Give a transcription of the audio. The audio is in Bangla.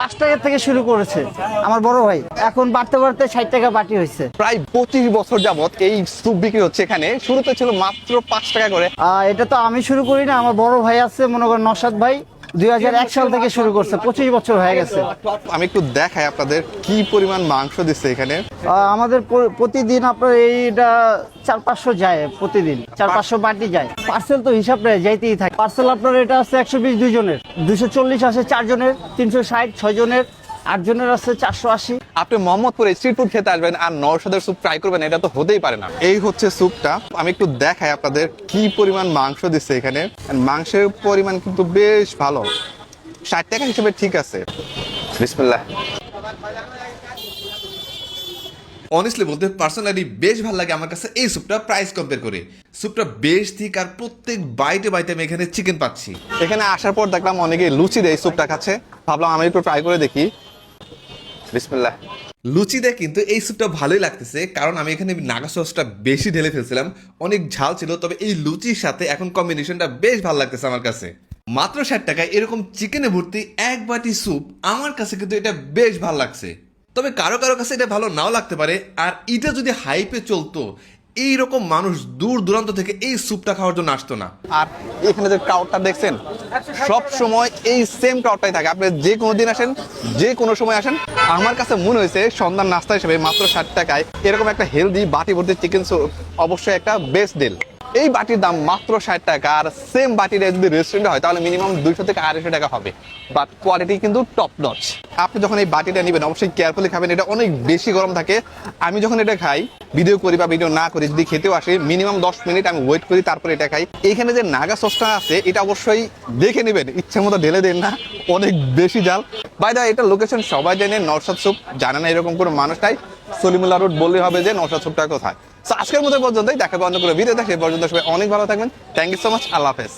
পাঁচ টাকা থেকে শুরু করেছে আমার বড় ভাই। এখন বাড়তে বাড়তে ষাট টাকা বাটি হয়েছে। প্রায় পঁচিশ বছর যাবত এই স্যুপ বিক্রি হচ্ছে এখানে। শুরুতে ছিল মাত্র পাঁচ টাকা করে। আহ, এটা তো আমি শুরু করি না আমার বড় ভাই আছে মনে করেন নসাদ ভাই। দুই হাজার এক সাল থেকে শুরু করছে পঁচিশ বছর হয়ে গেছে। আমি একটু দেখাই আপনাদের কি পরিমাণ মাংস দিচ্ছে এখানে। আমাদের প্রতিদিন আপনার এইটা চার পাঁচশো যায় প্রতিদিন চার পাঁচশো বাটি যায়। পার্সেল তো হিসাব নেই যাইতেই থাকে। পার্সেল আপনার এটা আছে একশো বিশ দুইজনের দুশো চল্লিশ আছে চারজনের তিনশো ষাট ছয় জনের। আট চারশো আশি। আপনি মোহাম্মদপুরে স্ট্রিট ফুড খেতে আসবেন আর স্যুপ ট্রাই করবেন, এটা তো হতেই পারে না। এই হচ্ছে স্যুপটা আমি একটু দেখাই আপনাদের কি পরিমাণ মাংস দিচ্ছে এখানে। মাংসের পরিমাণ কিন্তু বেশ ভালো। ষাট টাকা হিসেবে ঠিক আছে। অনেস্টলি বলতে পার্সোনালি বেশ ভালো লাগে আমার কাছে এই স্যুপটা প্রাইস কম্পেয়ার করে। স্যুপটা বেশ ঠিক আর প্রত্যেক বাইটে বাইটে আমি এখানে চিকেন পাচ্ছি। এখানে আসার পর দেখলাম অনেকে লুচি দেয় স্যুপটা খাচ্ছে। ভাবলাম আমি একটু ট্রাই করে দেখি। বিসমিল্লাহ। লুচি দেয় কিন্তু এই স্যুপটা ভালোই লাগতেছে, কারণ আমি এখানে নাগা সসটা বেশি ঢেলে ফেলছিলাম। অনেক ঝাল ছিল, তবে এই লুচির সাথে এখন কম্বিনেশনটা বেশ ভালো লাগতেছে আমার কাছে। মাত্র ষাট টাকায় এরকম চিকেনে ভর্তি এক বাটি স্যুপ, আমার কাছে কিন্তু এটা বেশ ভালো লাগছে। তবে কারও কারও কাছে এটা ভালো নাও লাগতে পারে, আর এটা যদি হাইপে চলতো এই রকম মানুষ দূর দূরান্ত থেকে এই স্যুপটা খাওয়ার জন্য আসতো না। আর এখানে যে ক্রাউডটা দেখছেন, সব সময় এই সেম ক্রাউডটাই থাকে। আপনি যে কোনো দিন আসেন, যে কোনো সময় আসেন, আমার কাছে মনে হয়েছে সন্ধ্যার নাস্তা হিসেবে মাত্র ষাট টাকায় এরকম একটা হেলদি বাটি ভর্তি চিকেন অবশ্যই একটা বেস্ট ডিল এই বাটির দাম মাত্র ষাট টাকা, আর সেম বাটিটা যদি রেস্টুরেন্টে হয়, তাহলে মিনিমাম দুইশো থেকে আড়াইশো টাকা হবে। বাট কোয়ালিটি কিন্তু টপ নচ আপনি যখন এই বাটিটা নেবেন, অবশ্যই কেয়ারফুলি খাবেন, এটা অনেক বেশি গরম থাকে। আমি যখন এটা খাই ভিডিও করি বা ভিডিও না করি, যদি খেতেও আসে মিনিমাম দশ মিনিট আমি ওয়েট করি, তারপরে এটা খাই। এখানে যে নাগা সসটা আছে, এটা অবশ্যই দেখে নেবেন। ইচ্ছে মতো ঢেলে দেন না, অনেক বেশি জাল বাই দা এটা লোকেশন সবাই জানে নরসাদ সুপ জানে না এরকম কোনো মানুষ নাই। সলিমুল্লাহ রোড বললে হবে যে নরসাদ সুপটা কোথায়? আজকের মতো পর্যন্তই। দেখা হবে অন্য কোনো ভিডিও দেখে পর্যন্ত সবাই অনেক ভালো থাকবেন। থ্যাংক ইউ সো মাচ আল্লাহ হাফেজ।